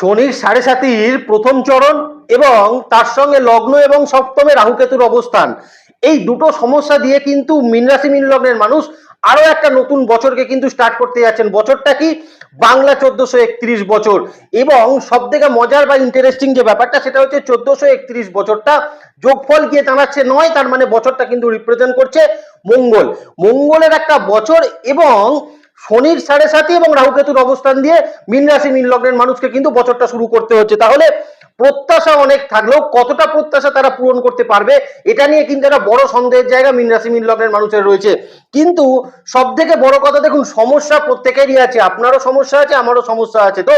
শনির সাড়ে সাতির প্রথম চরণ এবং তার সঙ্গে লগ্ন এবং সপ্তমে রাহুকেতুর অবস্থান। এই দুটো সমস্যা দিয়ে কিন্তু মীন রাশি, মীন লগ্নের মানুষ আরও একটা নতুন বছরকে কিন্তু স্টার্ট করতে যাচ্ছেন। বছরটা কি? বাংলা চোদ্দশো একত্রিশ বছর। এবং সব থেকে মজার বা ইন্টারেস্টিং যে ব্যাপারটা, সেটা হচ্ছে চোদ্দশো একত্রিশ বছরটা যোগফল গিয়ে দাঁড়াচ্ছে নয়, তার মানে বছরটা কিন্তু রিপ্রেজেন্ট করছে মঙ্গল। মঙ্গলের একটা বছর এবং শনির সাড়ে সাথে এবং রাহুকেতুর অবস্থান দিয়ে মীন রাশি, মীন লগ্নের মানুষকে কিন্তু বছরটা শুরু করতে হচ্ছে। তাহলে প্রত্যাশা অনেক থাকলেও কতটা প্রত্যাশা তারা পূরণ করতে পারবে, এটা নিয়ে কিন্তু একটা বড় সন্দেহের জায়গা মীন রাশি, মীন লগ্নের মানুষের রয়েছে। কিন্তু সব থেকে বড় কথা দেখুন, সমস্যা প্রত্যেকেরই আছে, আপনারও সমস্যা আছে, আমারও সমস্যা আছে। তো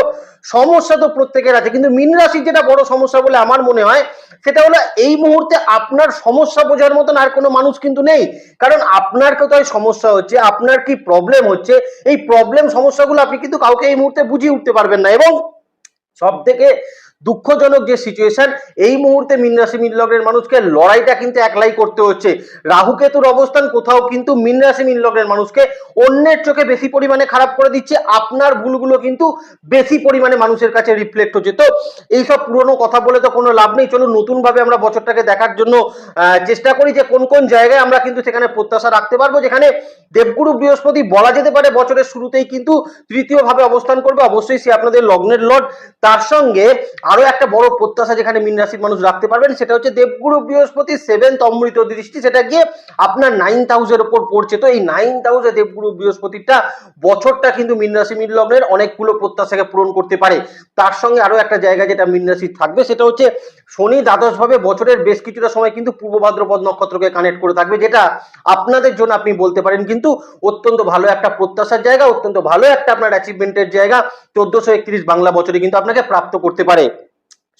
সমস্যা তো প্রত্যেকের আছে, কিন্তু মীন রাশির যেটা বড় সমস্যা বলে আমার মনে হয়, সেটা হলো এই মুহূর্তে আপনার সমস্যা বোঝার মতন আর কোনো মানুষ কিন্তু নেই। কারণ আপনার কোথায় সমস্যা হচ্ছে, আপনার কি প্রবলেম হচ্ছে, এই প্রবলেম সমস্যাগুলো আপনি কিন্তু কাউকে এই মুহূর্তে বুঝিয়ে উঠতে পারবেন না। এবং সব থেকে দুঃখজনক যে সিচুয়েশন এই মুহূর্তে মীন রাশি, মীন লগ্নের মানুষকে লড়াইটা কিন্তু একলাই করতে হচ্ছে। রাহু কেতুর অবস্থান কোথাও কিন্তু মীন রাশি, মীন লগ্নের মানুষকে অন্যের চোখে বেশি পরিমাণে খারাপ করে দিচ্ছে। আপনার ভুলগুলো কিন্তু বেশি পরিমাণে মানুষের কাছে রিফ্লেক্ট হচ্ছে। তো এইসব পুরনো কথা বলে তো কোনো লাভ নেই। চলুন নতুনভাবে আমরা বছরটাকে দেখার জন্য চেষ্টা করি যে কোন কোন জায়গায় আমরা কিন্তু সেখানে প্রত্যাশা রাখতে পারব। যেখানে দেবগুরু বৃহস্পতি বলা যেতে পারে বছরের শুরুতেই কিন্তু তৃতীয়ভাবে অবস্থান করবে। অবশ্যই সে আপনাদের লগ্নের লর্ড। তার সঙ্গে আরও একটা বড় প্রত্যাশা যেখানে মীন রাশির মানুষ রাখতে পারবেন, সেটা হচ্ছে দেবগুরু বৃহস্পতি সেভেন্থ অমৃত দৃষ্টি, সেটা গিয়ে আপনার নাইন হাউসের ওপর পড়ছে। তো এই নাইন্থ হাউসে দেবগুরু বৃহস্পতিটা বছরটা কিন্তু মীন রাশি মীন লগ্নের অনেকগুলো প্রত্যাশাকে পূরণ করতে পারে। তার সঙ্গে আরও একটা জায়গা যেটা মীন রাশির থাকবে, সেটা হচ্ছে শনি দ্বাদশভাবে বছরের বেশ কিছুটা সময় কিন্তু পূর্ব ভাদ্রপদ নক্ষত্রকে কানেক্ট করে থাকবে, যেটা আপনাদের জন্য আপনি বলতে পারেন কিন্তু অত্যন্ত ভালো একটা প্রত্যাশার জায়গা, অত্যন্ত ভালো একটা আপনার অ্যাচিভমেন্টের জায়গা। চোদ্দশো একত্রিশ বাংলা বছরে কিন্তু আপনাকে প্রাপ্ত করতে পারে।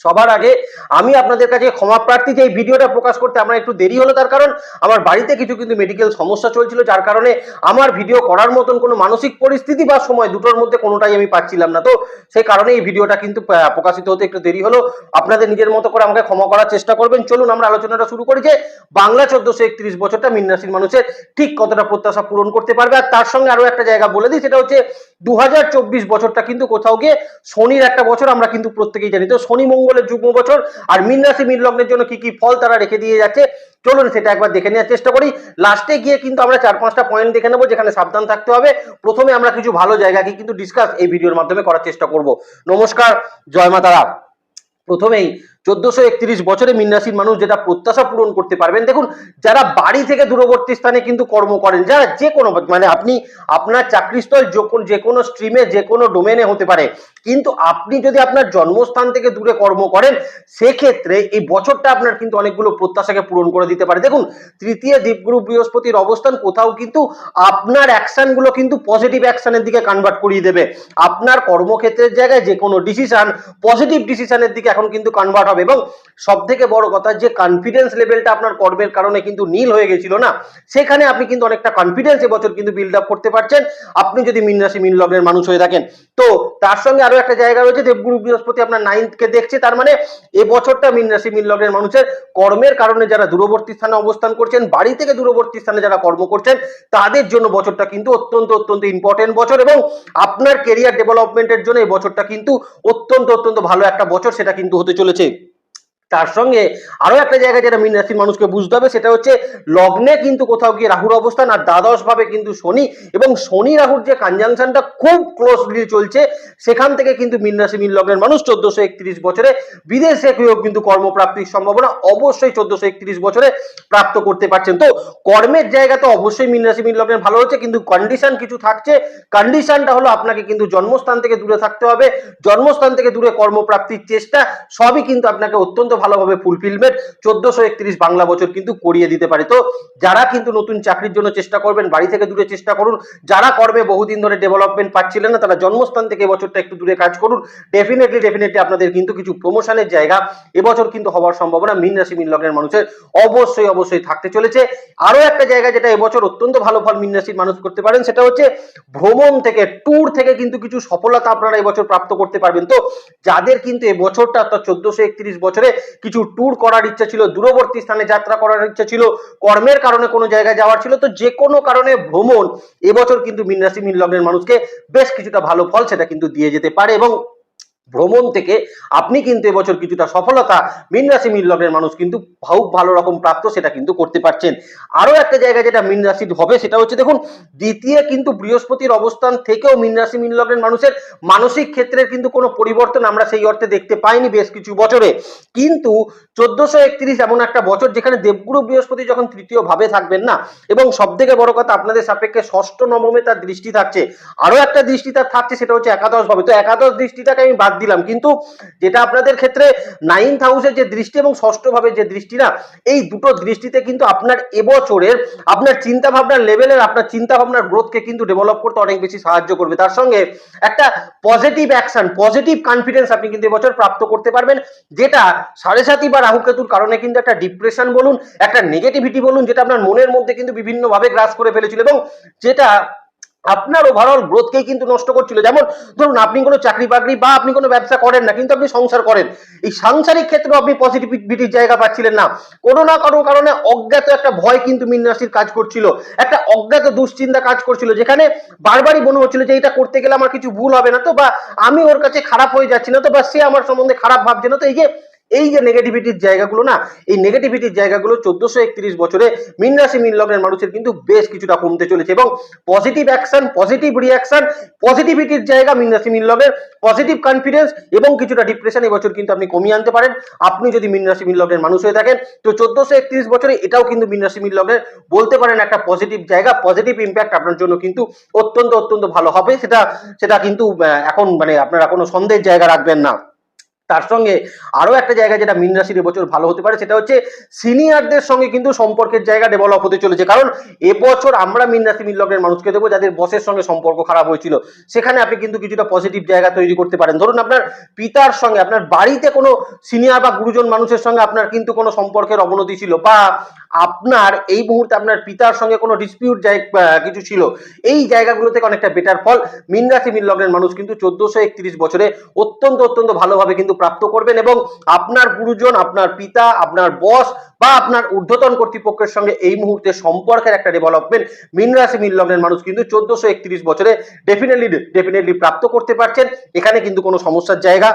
সবার আগে আমি আপনাদের কাছে ক্ষমা প্রার্থী যে এই ভিডিওটা প্রকাশ করতে আমার একটু দেরি হলো, তার কারণ আমার বাড়িতে কিছু কিন্তু মেডিকেল সমস্যা চলছিল, যার কারণে আমার ভিডিও করার মতন কোনো মানসিক পরিস্থিতি বা সময় দুটোর মধ্যে কোনোটাই আমি পাচ্ছিলাম না। তো সেই কারণে এই ভিডিওটা কিন্তু প্রকাশিত হতে একটু দেরি হলো। আপনাদের নিজের মতো করে আমাকে ক্ষমা করার চেষ্টা করবেন। চলুন আমরা আলোচনাটা শুরু করি যে বাংলা চোদ্দশো একত্রিশ বছরটা মীন রাশির মানুষের ঠিক কতটা প্রত্যাশা পূরণ করতে পারবে। আর তার সঙ্গে আরও একটা জায়গা বলে দিই, সেটা হচ্ছে দু হাজার চব্বিশ বছরটা কিন্তু কোথাও গিয়ে শনির একটা বছর আমরা কিন্তু প্রত্যেকেই জানি। তো শনি মঙ্গলের যুগ্ম বছর আর মিন রাশি, মিন লগ্নের জন্য কি কি ফল তারা রেখে দিয়ে যাচ্ছে, চলুন সেটা একবার দেখে নেওয়ার চেষ্টা করি। লাস্টে গিয়ে কিন্তু আমরা চার পাঁচটা পয়েন্ট দেখে নেব, যেখানে সাবধান থাকতে হবে। প্রথমে আমরা কিছু ভালো জায়গাকে কিন্তু ডিসকাস এই ভিডিওর মাধ্যমে করার চেষ্টা করব। নমস্কার, জয় মাতারা প্রথমেই চোদ্দশো একত্রিশ বছরে মীন মানুষ যেটা প্রত্যাশা পূরণ করতে পারবেন। দেখুন, যারা বাড়ি থেকে দূরবর্তী স্থানে কিন্তু কর্ম করেন, যারা যে কোনো মানে আপনি আপনার চাকরিস্থল যে কোনো স্ট্রিমে যে কোনো ডোমেনে হতে পারে, কিন্তু আপনি যদি আপনার জন্মস্থান থেকে দূরে কর্ম করেন, সেক্ষেত্রে এই বছরটা আপনার কিন্তু অনেকগুলো প্রত্যাশাকে পূরণ করে দিতে পারে। দেখুন, তৃতীয় দীপগুরু বৃহস্পতির অবস্থান কোথাও কিন্তু আপনার অ্যাকশনগুলো কিন্তু পজিটিভ অ্যাকশনের দিকে কনভার্ট করিয়ে দেবে। আপনার কর্মক্ষেত্রের জায়গায় যে কোনো ডিসিশন পজিটিভ ডিসিশনের দিকে এখন কিন্তু কনভার্ট হবে। এবং সব থেকে বড় কথা, যে কনফিডেন্স লেভেলটা আপনার কর্মের কারণে কিন্তু নীল হয়ে গেছিল না, সেখানে আপনি কিন্তু অনেকটা কনফিডেন্স এবছর কিন্তু বিল্ড আপ করতে পারছেন। আপনি যদি মিন রাশি, মিন লগ্নের মানুষ হয়ে থাকেন। তো তার সঙ্গে আরও একটা জায়গা রয়েছে, দেবগুরু বৃহস্পতি আপনার নাইন্থকে দেখছে, তার মানে এ বছরটা মিন রাশি, মিন লগ্নের মানুষের কর্মের কারণে যারা দূরবর্তী স্থানে অবস্থান করছেন, বাড়ি থেকে দূরবর্তী স্থানে যারা কর্ম করছেন, তাদের জন্য বছরটা কিন্তু অত্যন্ত অত্যন্ত ইম্পর্টেন্ট বছর। এবং আপনার কেরিয়ার ডেভেলপমেন্টের জন্য এই বছরটা কিন্তু অত্যন্ত অত্যন্ত ভালো একটা বছর সেটা কিন্তু হতে চলেছে। তার সঙ্গে আরও একটা জায়গা যেটা মীন রাশির মানুষকে বুঝতে হবে, সেটা হচ্ছে লগ্নে কিন্তু কোথাও গিয়ে রাহুর অবস্থান আর দ্বাদশ ভাবে কিন্তু শনি এবং শনি রাহুর যে কনজাংশনটা খুব ক্লোজলি চলছে, সেখান থেকে কিন্তু মীন রাশি, মীন লগ্নের মানুষ চোদ্দশো একত্রিশ বছরে বিদেশে গিয়েও কিন্তু কর্মপ্রাপ্তির সম্ভাবনা অবশ্যই চোদ্দশো একত্রিশ বছরে প্রাপ্ত করতে পারছেন। তো কর্মের জায়গা তো অবশ্যই মীন রাশি, মীন লগ্নের ভালো হচ্ছে, কিন্তু কন্ডিশন কিছু থাকছে। কন্ডিশনটা হলো আপনাকে কিন্তু জন্মস্থান থেকে দূরে থাকতে হবে। জন্মস্থান থেকে দূরে কর্মপ্রাপ্তির চেষ্টা, সবই কিন্তু আপনাকে অত্যন্ত ভালোভাবে ফুলফিলমেন্ট চোদ্দশো একত্রিশ বাংলা বছর কিন্তু করিয়ে দিতে পারে। তো যারা কিন্তু নতুন চাকরির জন্য চেষ্টা করবেন, বাড়ি থেকে দূরে চেষ্টা করুন, যারা কর্মে বহুদিন ধরে ডেভেলপমেন্ট পাচ্ছিলেন না, তারা জন্মস্থান থেকে এবছরটা একটু দূরে কাজ করুন। ডেফিনেটলি ডেফিনেটলি আপনাদের কিন্তু কিছু প্রমোশনের জায়গা এবছর কিন্তু হওয়ার সম্ভাবনা মিন রাশি, মিন লগ্নের মানুষের অবশ্যই অবশ্যই থাকতে চলেছে। আরও একটা জায়গা যেটা এবছর অত্যন্ত ভালো ফল মিন রাশির মানুষ করতে পারেন, সেটা হচ্ছে ভ্রমণ থেকে ট্যুর থেকে কিন্তু কিছু সফলতা আপনারা এবছর প্রাপ্ত করতে পারবেন। তো যাদের কিন্তু এবছরটা বছরটা অর্থাৎ চোদ্দশো একত্রিশ বছরে কিছু ট্যুর করার ইচ্ছা ছিল, দূরবর্তী স্থানে যাত্রা করার ইচ্ছা ছিল, কর্মের কারণে কোনো জায়গায় যাওয়ার ছিল, তো যে কোনো কারণে ভ্রমণ, এবছর কিন্তু মিন রাশি মিন লগ্নের মানুষকে বেশ কিছুটা ভালো ফল সেটা কিন্তু দিয়ে যেতে পারে এবং ভ্রমণ থেকে আপনি কিন্তু এবছর কিছুটা সফলতা, মীন রাশি, মীন লগ্নের মানুষ কিন্তু খুব ভালো রকম প্রাপ্ত সেটা কিন্তু করতে পারছেন। আরও একটা জায়গা যেটা মীন রাশির হবে সেটা হচ্ছে দেখুন, দ্বিতীয় কিন্তু বৃহস্পতির অবস্থান থেকেও মীন রাশি, মীন লগ্নের মানুষের মানসিক ক্ষেত্রের কিন্তু কোনো পরিবর্তন আমরা সেই অর্থে দেখতে পাইনি বেশ কিছু বছরে। কিন্তু চোদ্দশো একত্রিশ এমন একটা বছর যেখানে দেবগুরু বৃহস্পতি যখন তৃতীয় ভাবে থাকবেন না, এবং সব থেকে বড় কথা আপনাদের সাপেক্ষে ষষ্ঠ নবমে তার দৃষ্টি থাকছে। আরও একটা দৃষ্টি তার থাকছে সেটা হচ্ছে একাদশ ভাবে তো একাদশ দৃষ্টিটাকে আমি বাদ দিলাম। কিন্তু যেটা আপনাদের ক্ষেত্রে নাইন্থ হাউসের যে দৃষ্টি এবং ষষ্ঠ ভাবের যে দৃষ্টি না, এই দুটো দৃষ্টিতে কিন্তু আপনার এবছরের আপনার চিন্তা ভাবনার লেভেলের আপনার চিন্তা ভাবনার গ্রোথকে কিন্তু ডেভেলপ করতে অনেক বেশি সাহায্য করবে। তার সঙ্গে একটা পজিটিভ অ্যাকশন পজিটিভ কনফিডেন্স আপনি কিন্তু এবছর প্রাপ্ত করতে পারবেন, যেটা সাড়ে সাতি বা রাহু কেতুর কারণে কিন্তু একটা ডিপ্রেশন বলুন, একটা নেগেটিভিটি বলুন, যেটা আপনার মনের মধ্যে কিন্তু বিভিন্নভাবে গ্রাস করে ফেলেছিল এবং যেটা আপনার ওভারঅল গ্রোথকে কিন্তু নষ্ট করছিল। যেমন ধরুন, আপনি কোনো চাকরি বাকরি বা আপনি কোনো ব্যবসা করেন না, কিন্তু আপনি সংসার করেন। এই সাংসারিক ক্ষেত্রেও আপনি পজিটিভিটির জায়গা পাচ্ছিলেন না। কোনো না কোনো কারণে অজ্ঞাত একটা ভয় কিন্তু মীন রাশির কাজ করছিল। একটা অজ্ঞাত দুশ্চিন্তা কাজ করছিল, যেখানে বারবারই মনে হচ্ছিল যে এটা করতে গেলে আমার কিছু ভুল হবে না তো, বা আমি ওর কাছে খারাপ হয়ে যাচ্ছি না তো, বা সে আমার সম্বন্ধে খারাপ ভাবছে না তো, এই যে এই যে নেগেটিভিটির জায়গাগুলো না, এই নেগেটিভিটির জায়গাগুলো চোদ্দশো একত্রিশ বছরে মিন রাশি, মিন লগ্নের মানুষের কিন্তু বেশ কিছুটা কমতে চলেছে এবং পজিটিভ অ্যাকশন পজিটিভ রিয়াকশন পজিটিভিটির জায়গা মিন রাশি, মিন লগ্নের পজিটিভ কনফিডেন্স এবং কিছুটা ডিপ্রেশন এবছর কিন্তু আপনি কমিয়ে আনতে পারেন। আপনি যদি মিন রাশি, মিন লগ্নের মানুষ হয়ে থাকেন, তো চোদ্দশো একত্রিশ বছরে এটাও কিন্তু মিন রাশি, মিন লগ্নের বলতে পারেন একটা পজিটিভ জায়গা পজিটিভ ইম্প্যাক্ট আপনার জন্য কিন্তু অত্যন্ত অত্যন্ত ভালো হবে। সেটা সেটা কিন্তু এখন মানে আপনারা কোনো সন্দেহের জায়গা রাখবেন না। তার সঙ্গে আরও একটা জায়গা যেটা মিন রাশির এবছর ভালো হতে পারে, সেটা হচ্ছে সিনিয়রদের সঙ্গে কিন্তু সম্পর্কের জায়গা ডেভেলপ হতে চলেছে। কারণ এবছর আমরা মিন রাশি, মিন লগ্নের মানুষকে দেবো যাদের বসের সঙ্গে সম্পর্ক খারাপ হয়েছিল। সেখানে আপনি কিন্তু কিছুটা পজিটিভ জায়গা তৈরি করতে পারেন। ধরুন আপনার পিতার সঙ্গে, আপনার বাড়িতে কোনো সিনিয়র বা গুরুজন মানুষের সঙ্গে আপনার কিন্তু কোনো সম্পর্কের অবনতি ছিল বা আপনার এই মুহূর্তে আপনার পিতার সঙ্গে কোনো ডিসপিউট কিছু ছিল, এই জায়গাগুলো থেকে অনেকটা বেটার ফল। মিন রাশি, মিন লগ্নের মানুষ কিন্তু চোদ্দশো একত্রিশ বছরে অত্যন্ত অত্যন্ত ভালোভাবে কিন্তু প্রাপ্ত করবেন এবং আপনার গুরুজন, আপনার পিতা, আপনার বস বা আপনার ঊর্ধ্বতন কর্তৃপক্ষের সঙ্গে এই মুহূর্তে সম্পর্কের একটা ডেভেলপমেন্ট মিন রাশি, মিন লগ্নের মানুষ কিন্তু চোদ্দশো একত্রিশ বছরে ডেফিনেটলি ডেফিনেটলি প্রাপ্ত করতে পারছেন। এখানে কিন্তু কোনো সমস্যার জায়গা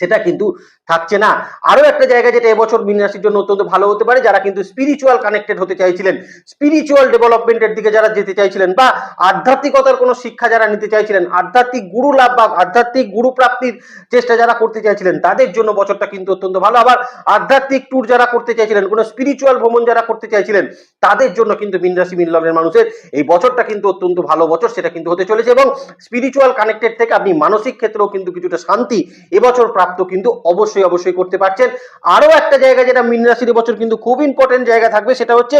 সেটা কিন্তু থাকছে না। আরও একটা জায়গা যেটা এবছর মিন রাশির জন্য অত্যন্ত ভালো হতে পারে, যারা কিন্তু স্পিরিচুয়াল কানেক্টেড হতে চাইছিলেন স্পিরিচুয়াল ডেভেলপমেন্টের দিকে যারা যেতে চাইছিলেন বা আধ্যাত্মিকতার কোনো শিক্ষা যারা নিতে চাইছিলেন, আধ্যাত্মিক গুরু লাভ বা আধ্যাত্মিক গুরু প্রাপ্তির চেষ্টা যারা করতে চাইছিলেন, তাদের জন্য বছরটা কিন্তু অত্যন্ত ভালো। আবার আধ্যাত্মিক ট্যুর যারা করতে চাইছিলেন, কোনো স্পিরিচুয়াল ভ্রমণ যারা করতে চাইছিলেন, তাদের জন্য কিন্তু মিন রাশি, মিন লগ্নের মানুষের এই বছরটা কিন্তু অত্যন্ত ভালো বছর, সেটা কিন্তু হতে চলেছে এবং স্পিরিচুয়াল কানেক্টেড থেকে আপনি মানসিক ক্ষেত্রেও কিন্তু কিছুটা শান্তি এবছর প্রাপ্ত কিন্তু অবশ্যই অবশ্যই করতে পারছেন। আরও একটা জায়গা যেটা মিন রাশির এবছর কিন্তু খুব ইম্পর্টেন্ট জায়গা থাকবে, সেটা হচ্ছে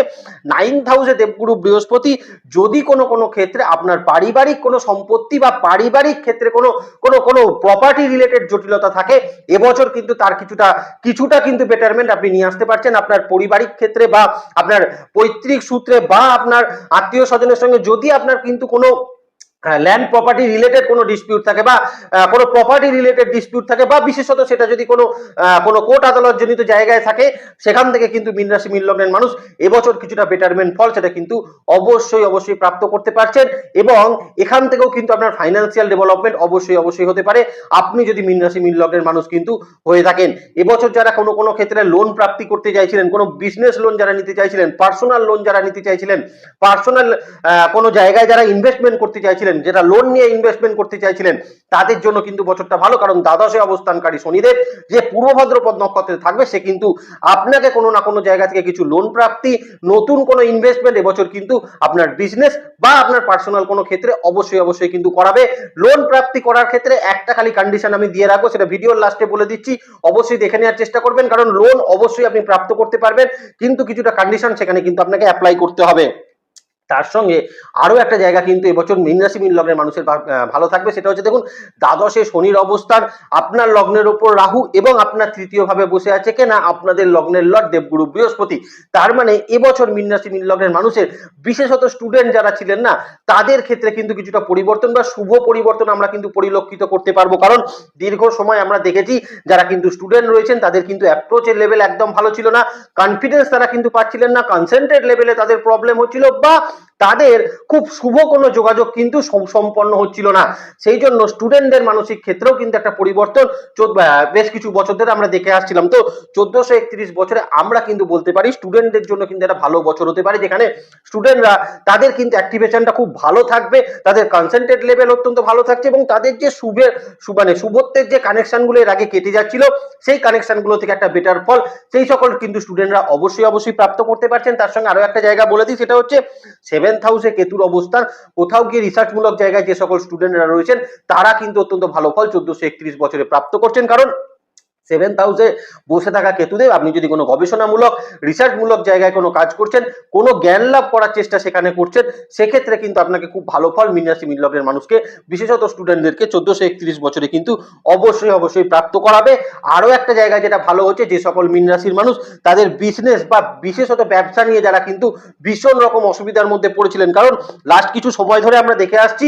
নাইন্থ হাউসে দেবগুরু বৃহস্পতি। যদি কোনো কোনো ক্ষেত্রে আপনার পারিবারিক কোনো সম্পত্তি বা পারিবারিক ক্ষেত্রে কোনো কোনো কোনো প্রপার্টি রিলেটেড জটিলতা থাকে, এবছর কিন্তু তার কিছুটা কিছুটা কিন্তু বেটারমেন্ট আপনি নিয়ে আসতে পারছেন। আপনার পারিবারিক ক্ষেত্রে বা আপনার পৈতৃক সূত্রে বা আপনার আত্মীয় স্বজনের সঙ্গে যদি আপনার কিন্তু কোনো ল্যান্ড প্রপার্টি রিলেটেড কোনো ডিসপিউট থাকে বা কোনো প্রপার্টি রিলেটেড ডিসপিউট থাকে বা বিশেষত সেটা যদি কোনো কোনো কোর্ট আদালত জনিত জায়গায় থাকে, সেখান থেকে কিন্তু মিন রাশি, মিন লগ্নের মানুষ এবছর কিছুটা বেটারমেন্ট ফল সেটা কিন্তু অবশ্যই অবশ্যই প্রাপ্ত করতে পারছেন এবং এখান থেকেও কিন্তু আপনার ফাইন্যান্সিয়াল ডেভেলপমেন্ট অবশ্যই অবশ্যই হতে পারে। আপনি যদি মিন রাশি, মিন লগ্নের মানুষ কিন্তু হয়ে থাকেন, এবছর যারা কোনো কোনো ক্ষেত্রে লোন প্রাপ্তি করতে চাইছিলেন, কোনো বিজনেস লোন যারা নিতে চাইছিলেন পার্সোনাল লোন যারা নিতে চাইছিলেন পার্সোনাল কোনো জায়গায় যারা ইনভেস্টমেন্ট করতে চাইছিলেন যেটা লোন নিয়ে ইনভেস্টমেন্ট করতে চাইছিলেন, তাদের জন্য কিন্তু বছরটা ভালো, কারণ দ্বাদশে অবস্থানকারী শনিদেব, যে পূর্ব ভাদ্রপদ নক্ষত্রে থাকবে, সে কিন্তু আপনাকে কোনো না কোনো জায়গা থেকে কিছু লোন প্রাপ্তি, নতুন কোনো ইনভেস্টমেন্ট এবছর কিন্তু আপনার বিজনেস বা আপনার পার্সোনাল কোনো ক্ষেত্রে অবশ্যই অবশ্যই কিন্তু করাবে। লোন প্রাপ্তি করার ক্ষেত্রে একটা খালি কন্ডিশন আমি দিয়ে রাখব, সেটা ভিডিওর লাস্টে বলে দিচ্ছি। অবশ্যই দেখে নেওয়ার চেষ্টা করবেন, কারণ লোন অবশ্যই আপনি প্রাপ্ত করতে পারবেন, কিন্তু কিছুটা কন্ডিশন সেখানে কিন্তু আপনাকে অ্যাপ্লাই করতে হবে। তার সঙ্গে আরও একটা জায়গা কিন্তু এবছর মীন রাশি, মীন লগ্নের মানুষের ভালো থাকবে। সেটা হচ্ছে দেখুন, দ্বাদশে শনির অবস্থান, আপনার লগ্নের ওপর রাহু এবং আপনার তৃতীয়ভাবে বসে আছে কেনা আপনাদের লগ্নের লর্ড দেবগুরু বৃহস্পতি। তার মানে এবছর মীন রাশি, মীন লগ্নের মানুষের, বিশেষত স্টুডেন্ট যারা ছিলেন না, তাদের ক্ষেত্রে কিন্তু কিছুটা পরিবর্তন বা শুভ পরিবর্তন আমরা কিন্তু পরিলক্ষিত করতে পারব। কারণ দীর্ঘ সময় আমরা দেখেছি, যারা কিন্তু স্টুডেন্ট রয়েছেন, তাদের কিন্তু অ্যাপ্রোচের লেভেল একদম ভালো ছিল না। কনফিডেন্স তারা কিন্তু পাচ্ছিলেন না। কনসেন্ট্রেট লেভেলে তাদের প্রবলেম হচ্ছিল বা তাদের খুব শুভ কোনো যোগাযোগ কিন্তু সম্পন্ন হচ্ছিল না। সেই জন্য স্টুডেন্টদের মানসিক ক্ষেত্রেও কিন্তু একটা পরিবর্তন বেশ কিছু বছর ধরে আমরা দেখে আসছিলাম। তো চোদ্দশো একত্রিশ বছরে আমরা কিন্তু বলতে পারি স্টুডেন্টদের জন্য কিন্তু একটা ভালো বছর হতে পারে, যেখানে স্টুডেন্টরা তাদের কিন্তু অ্যাক্টিভেশনটা খুব ভালো থাকবে, তাদের কনসেন্ট্রেট লেভেল অত্যন্ত ভালো থাকছে এবং তাদের যে শুভে শু- মানে শুভত্বের যে কানেকশনগুলো এর আগে কেটে যাচ্ছিল, সেই কানেকশনগুলো থেকে একটা বেটার ফল সেই সকল কিন্তু স্টুডেন্টরা অবশ্যই অবশ্যই প্রাপ্ত করতে পারছেন। তার সঙ্গে আরও একটা জায়গা বলে দিই, সেটা হচ্ছে সেভেন্থ হাউসে কেতুর অবস্থান, কোথাও গিয়ে রিসার্চমূলক জায়গায় যে সকল স্টুডেন্টরা রয়েছেন, তারা কিন্তু অত্যন্ত ভালো ফল চোদ্দশো একত্রিশ বছরে প্রাপ্ত করছেন। কারণ সেভেন্থ হাউসে বসে থাকা কেতুদেব, আপনি যদি কোনো গবেষণামূলক রিসার্চমূলক জায়গায় কোনো কাজ করছেন, কোনো জ্ঞান লাভ করার চেষ্টা সেখানে করছেন, সেক্ষেত্রে কিন্তু আপনাকে খুব ভালো ফল মিনরাশি মিন লগ্নের মানুষকে, বিশেষত স্টুডেন্টদেরকে চোদ্দোশো একত্রিশ বছরে কিন্তু অবশ্যই অবশ্যই প্রাপ্ত করাবে। আরও একটা জায়গায় যেটা ভালো হচ্ছে, যে সকল মিন রাশির মানুষ, তাদের বিজনেস বা বিশেষত ব্যবসা নিয়ে যারা কিন্তু ভীষণ রকম অসুবিধার মধ্যে পড়েছিলেন। কারণ লাস্ট কিছু সময় ধরে আমরা দেখে আসছি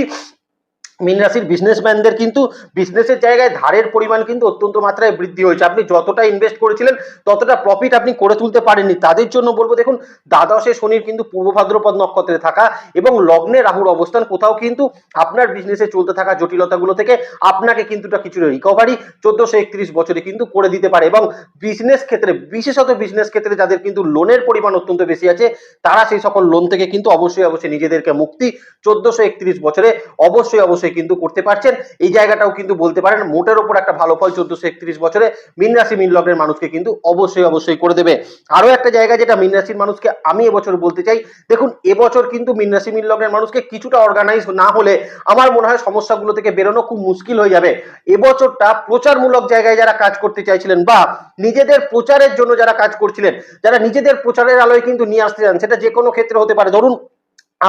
মীন রাশির বিজনেসম্যানদের কিন্তু বিজনেসের জায়গায় ধারের পরিমাণ কিন্তু অত্যন্ত মাত্রায় বৃদ্ধি হয়েছে। আপনি যতটা ইনভেস্ট করেছিলেন, ততটা প্রফিট আপনি করে তুলতে পারেননি। তাদের জন্য বলব, দেখুন, দ্বাদশে শনির কিন্তু পূর্ব ভাদ্রপদ নক্ষত্রে থাকা এবং লগ্নে রাহুর অবস্থান কোথাও কিন্তু আপনার বিজনেসে চলতে থাকা জটিলতাগুলো থেকে আপনাকে কিন্তু একটা কিছু রিকভারি চোদ্দশো একত্রিশ বছরে কিন্তু করে দিতে পারে এবং বিজনেস ক্ষেত্রে, বিশেষত বিজনেস ক্ষেত্রে যাদের কিন্তু লোনের পরিমাণ অত্যন্ত বেশি আছে, তারা সেই সকল লোন থেকে কিন্তু অবশ্যই অবশ্যই নিজেদেরকে মুক্তি। চোদ্দশো একত্রিশ বছরে অবশ্যই অবশ্যই কিন্তু করতে পারছেন। এই জায়গাটাও কিন্তু বলতে পারেন মোটের ওপর একটা ভালো ফল চোদ্দশো একত্রিশ বছরে মিন রাশি, মিন লগ্নের মানুষকে কিন্তু অবশ্যই অবশ্যই করে দেবে। আরও একটা জায়গা যেটা মিন রাশির মানুষকে আমি এবছর বলতে চাই, দেখুন, এবছর কিন্তু মিন রাশি, মিন লগ্নের মানুষকে কিছুটা অর্গানাইজ না হলে আমার মনে হয় সমস্যাগুলো থেকে বেরোনো খুব মুশকিল হয়ে যাবে। এবছরটা প্রচারমূলক জায়গায় যারা কাজ করতে চাইছিলেন বা নিজেদের প্রচারের জন্য যারা কাজ করছিলেন, যারা নিজেদের প্রচারের আলোয় কিন্তু নিয়ে আসতে চান, সেটা যে কোনো ক্ষেত্রে হতে পারে। ধরুন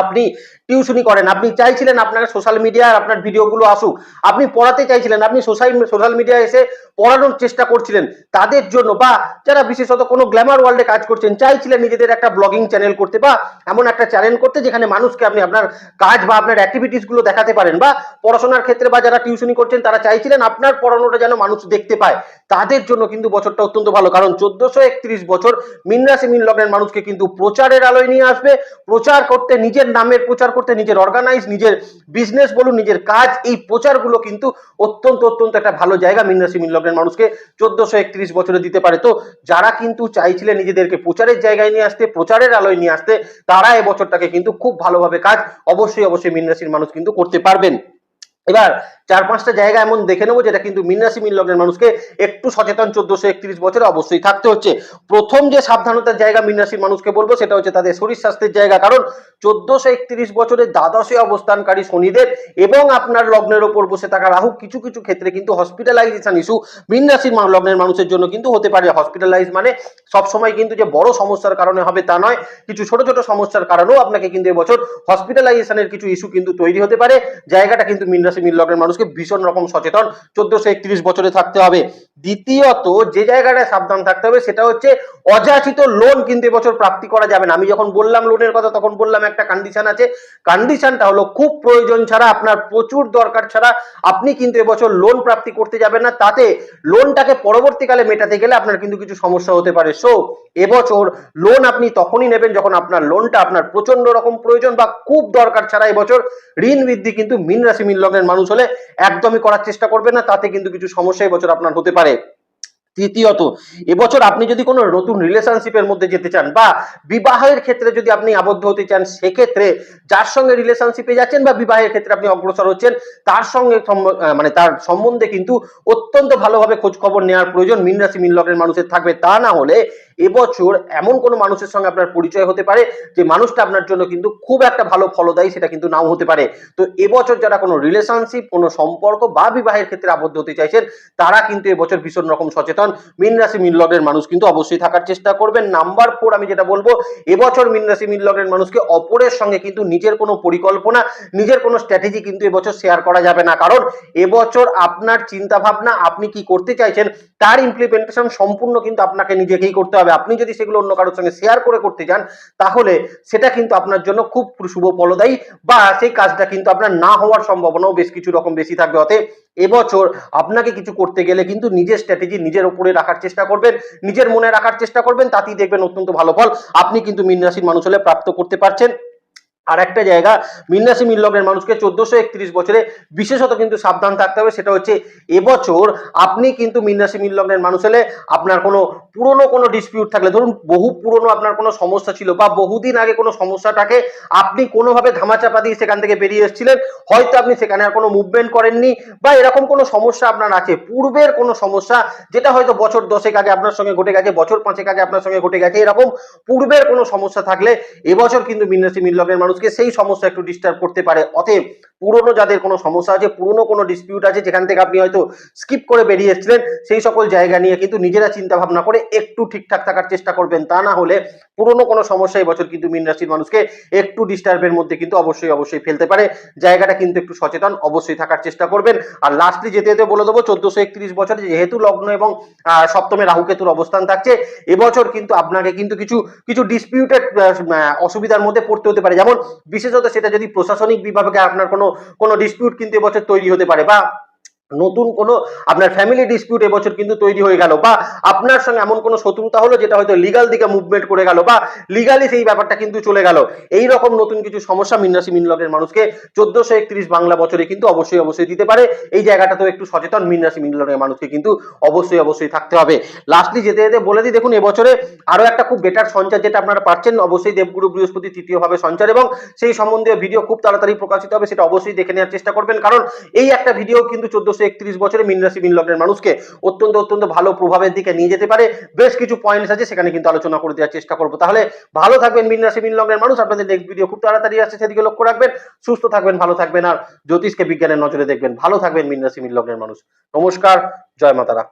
আপনি টিউশনি করেন, আপনি চাইছিলেন আপনার সোশ্যাল মিডিয়ায় আপনার ভিডিওগুলো আসুক, আপনি পড়াতে চাইছিলেন, আপনি সোশ্যাল সোশ্যাল মিডিয়ায় এসে পড়ানোর চেষ্টা করছিলেন, তাদের জন্য বা যারা বিশেষত কোনো গ্ল্যামার ওয়ার্ল্ডে কাজ করছেন, চাইছিলেন নিজেদের একটা ব্লগিং চ্যানেল করতে বা এমন একটা চ্যানেল করতে যেখানে মানুষকে আপনি আপনার কাজ বা আপনার অ্যাক্টিভিটিসগুলো দেখাতে পারেন বা পড়াশোনার ক্ষেত্রে বা যারা টিউশনি করছেন, তারা চাইছিলেন আপনার পড়ানোটা যেন মানুষ দেখতে পায়। তাদের জন্য কিন্তু বছরটা অত্যন্ত ভালো, কারণ চোদ্দশো বছর মিন রাশি মিন লগ্নের মানুষকে কিন্তু প্রচারের আলোয় নিয়ে আসবে, প্রচার করতে নিজের নামের প্রচার করতে, নিজের অর্গানাইজ নিজের বিজনেস বলুন, নিজের কাজ, এই প্রচারগুলো কিন্তু অত্যন্ত অত্যন্ত একটা ভালো জায়গা মিন রাশি, মিন লগ্নের মানুষকে চোদ্দশো একত্রিশ বছরে দিতে পারে। তো যারা কিন্তু চাইছিলেন নিজেদেরকে প্রচারের জায়গায় নিয়ে আসতে, প্রচারের আলোয় নিয়ে আসতে, তারা এবছরটাকে বছরটাকে কিন্তু খুব ভালোভাবে কাজ অবশ্যই অবশ্যই মিন রাশির মানুষ কিন্তু করতে পারবেন। এবার চার পাঁচটা জায়গা এমন দেখে নেব যেটা কিন্তু মিনরাশি মিন লগ্নের মানুষকে একটু সচেতন চোদ্দশো একত্রিশ বছরে অবশ্যই থাকতে হচ্ছে। প্রথম যে সাবধানতার জায়গা মিনরাশির মানুষকে বলব সেটা হচ্ছে তাদের শরীর স্বাস্থ্যের জায়গা। কারণ চোদ্দশো একত্রিশ বছরে দ্বাদশে অবস্থানকারী শনিদেব এবং আপনার লগ্নের ওপর বসে থাকা রাহু কিছু কিছু ক্ষেত্রে কিন্তু হসপিটালাইজেশন ইস্যু মিন রাশির লগ্নের মানুষের জন্য কিন্তু হতে পারে। হসপিটালাইজ মানে সবসময় কিন্তু যে বড় সমস্যার কারণে হবে তা নয়, কিছু ছোট ছোট সমস্যার কারণেও আপনাকে কিন্তু এবছর হসপিটালাইজেশনের কিছু ইস্যু কিন্তু তৈরি হতে পারে। জায়গাটা কিন্তু মিন রাশি মিন লগ্নের মানুষকে ভীষণ রকম সচেতন। চোদ্দশো একত্রিশ বছরে থাকতে হবে। দ্বিতীয়ত, যে জায়গাটায় সাবধান থাকতে হবে সেটা হচ্ছে অযাচিত লোন কিন্তু এবছর প্রাপ্তি করা যাবে না। আমি যখন বললাম লোনের কথা, তখন বললাম একটা কন্ডিশন আছে। কন্ডিশনটা হলো খুব প্রয়োজন ছাড়া, আপনার প্রচুর দরকার ছাড়া আপনি কিন্তু এবছর লোন প্রাপ্তি করতে যাবেন না। তাতে লোনটাকে পরবর্তীকালে মেটাতে গেলে আপনার কিন্তু কিছু সমস্যা হতে পারে। সো এবছর লোন আপনি তখনই নেবেন যখন আপনার লোনটা আপনার প্রচণ্ড রকম প্রয়োজন বা খুব দরকার ছাড়া এবছর ঋণ বৃদ্ধি কিন্তু মিন রাশি মিন লগ্নের মানুষ হলে একদমই করার চেষ্টা করবেন না, তাতে কিন্তু কিছু সমস্যা এবছর আপনার হতে পারে। তৃতীয়ত, এবছর আপনি যদি কোনো নতুন রিলেশনশিপের মধ্যে যেতে চান বা বিবাহের ক্ষেত্রে যদি আপনি আবদ্ধ হতে চান, সেক্ষেত্রে যার সঙ্গে রিলেশনশিপে যাচ্ছেন বা বিবাহের ক্ষেত্রে আপনি অগ্রসর হচ্ছেন, তার সঙ্গে মানে তার সম্বন্ধে কিন্তু অত্যন্ত ভালোভাবে খোঁজ খবর নেওয়ার প্রয়োজন মিন রাশি মিন মানুষের থাকবে। তা না হলে এবছর এমন কোনো মানুষের সঙ্গে আপনার পরিচয় হতে পারে যে মানুষটা আপনার জন্য কিন্তু খুব একটা ভালো ফলদায়ী সেটা কিন্তু নাও হতে পারে। তো এবছর যারা কোনো রিলেশনশিপ কোনো সম্পর্ক বা বিবাহের ক্ষেত্রে আবদ্ধ হতে চাইছেন, তারা কিন্তু এবছর ভীষণ রকম সচেতন। মিন রাশি, মিন লগ্নের মানুষ কিন্তু অবশ্যই থাকার চেষ্টা করবেন। নাম্বার ফোর আমি যেটা বলব, এবছর মিন রাশি, মিন লগ্নের মানুষকে অপরের সঙ্গে কিন্তু নিজের কোনো পরিকল্পনা, নিজের কোনো স্ট্র্যাটেজি কিন্তু এবছর শেয়ার করা যাবে না। কারণ এবছর আপনার চিন্তা ভাবনা আপনি কি করতে চাইছেন, তার ইমপ্লিমেন্টেশন সম্পূর্ণ কিন্তু আপনাকে নিজেকেই করতে হবে। আপনি যদি সেগুলো অন্য কারোর সঙ্গে শেয়ার করে করতে চান তাহলে সেটা কিন্তু আপনার জন্য খুব শুভ ফলদায়ী বা সেই কাজটা কিন্তু আপনার না হওয়ার সম্ভাবনাও বেশ কিছু রকম বেশি থাকবে। অতএব এবছর আপনাকে কিছু করতে গেলে কিন্তু নিজের স্ট্র্যাটেজি নিজের উপরে রাখার চেষ্টা করবেন, নিজের মনে রাখার চেষ্টা করবেন, তাতেই দেখবেন অত্যন্ত ভালো ফল। আপনি কিন্তু মিন রাশির মানুষ হলে প্রাপ্ত করতে পারছেন। আর একটা জায়গা মিনরাশি মিনলগ্নের মানুষকে চোদ্দশো একত্রিশ বছরে বিশেষত কিন্তু সাবধান থাকতে হবে, সেটা হচ্ছে এবছর আপনি কিন্তু মিনরাশি মিনলগ্নের মানুষ হলে আপনার কোনো পুরনো কোনো ডিসপিউট থাকলে, ধরুন বহু পুরনো আপনার কোনো সমস্যা ছিল বা বহুদিন আগে কোনো সমস্যাটাকে আপনি কোনোভাবে ধামাচাপা দিয়ে সেখান থেকে বেরিয়ে এসেছিলেন, হয়তো আপনি সেখানে আর কোনো মুভমেন্ট করেননি বা এরকম কোনো সমস্যা আপনার আছে। পূর্বের কোনো সমস্যা যেটা হয়তো বছর দশেক আগে আপনার সঙ্গে ঘটে গেছে, বছর পাঁচেক আগে আপনার সঙ্গে ঘটে গেছে, এরকম পূর্বের কোনো সমস্যা থাকলে এবছর কিন্তু মিন লগ্নের মানুষকে সেই সমস্যা একটু ডিস্টার্ব করতে পারে। অতএব পুরনো যাদের কোনো সমস্যা আছে, পুরনো কোনো ডিসপিউট আছে, যেখান থেকে আপনি হয়তো স্কিপ করে বেরিয়ে এসেছিলেন, সেই সকল জায়গা নিয়ে কিন্তু নিজেরা চিন্তা ভাবনা করে একটু ঠিকঠাক থাকার চেষ্টা করবেন। তা না হলে পুরনো কোনো সমস্যা এবছর কিন্তু মিন রাশির মানুষকে একটু ডিস্টার্বের মধ্যে কিন্তু অবশ্যই অবশ্যই ফেলতে পারে। জায়গাটা কিন্তু একটু সচেতন, অবশ্যই থাকার চেষ্টা করবেন। আর লাস্টলি যেতে যেতে বলে দেবো, চোদ্দশো একত্রিশ বছরে যেহেতু লগ্ন এবং সপ্তমে রাহুকেতুর অবস্থান থাকছে এবছর কিন্তু আপনাকে কিন্তু কিছু কিছু ডিসপিউটেড অসুবিধার মধ্যে পড়তে হতে পারে। যেমন বিশেষত সেটা যদি প্রশাসনিক বিভাগে আপনার কোনো কোনো ডিসপিউট কিন্তু এবছর তৈরি হতে পারে বা নতুন কোনো আপনার ফ্যামিলি ডিসপিউট এবছর কিন্তু তৈরি হয়ে গেল বা আপনার সঙ্গে এমন কোনো শত্রুতা হলো যেটা হয়তো লিগাল দিকে মুভমেন্ট করে গেল বা লিগালি সেই ব্যাপারটা কিন্তু চলে গেল? এই রকম নতুন কিছু সমস্যা মিনরাশি মিনলগের মানুষকে চোদ্দশো একত্রিশ বাংলা বছরে কিন্তু অবশ্যই অবশ্যই দিতে পারে। এই জায়গাটাতেও একটু সচেতন মিনরাশি মিনলগের মানুষকে কিন্তু অবশ্যই অবশ্যই থাকতে হবে। লাস্টলি যেতে যেতে বলে দিই, দেখুন এবছরে আরও একটা খুব বেটার সঞ্চার যেটা আপনারা পাচ্ছেন অবশ্যই দেবগুরু বৃহস্পতি তৃতীয় ভাবে সঞ্চার এবং সেই সম্বন্ধীয় ভিডিও খুব তাড়াতাড়ি প্রকাশিত হবে, সেটা অবশ্যই দেখে নেওয়ার চেষ্টা করবেন। কারণ এই একটা ভিডিও কিন্তু চোদ্দশো একত্রিশ বছরে মিন রাশি, মিন লগ্নের মানুষকে অত্যন্ত অত্যন্ত ভালো প্রভাবের দিকে নিয়ে যেতে পারে। বেশ কিছু পয়েন্টস আছে, সেখানে কিন্তু আলোচনা করে দেওয়ার চেষ্টা করব। তাহলে ভালো থাকবেন মিন রাশি, মিন লগ্নের মানুষ। আপনাদের নেক্সট ভিডিও খুব তাড়াতাড়ি আসছে, সেদিকে লক্ষ্য রাখবেন। সুস্থ থাকবেন, ভালো থাকবেন। আর জ্যোতিষকে বিজ্ঞানের নজরে দেখবেন। ভালো থাকবেন মিন রাশি, মিন লগ্নের মানুষ। নমস্কার, জয় মাতারা।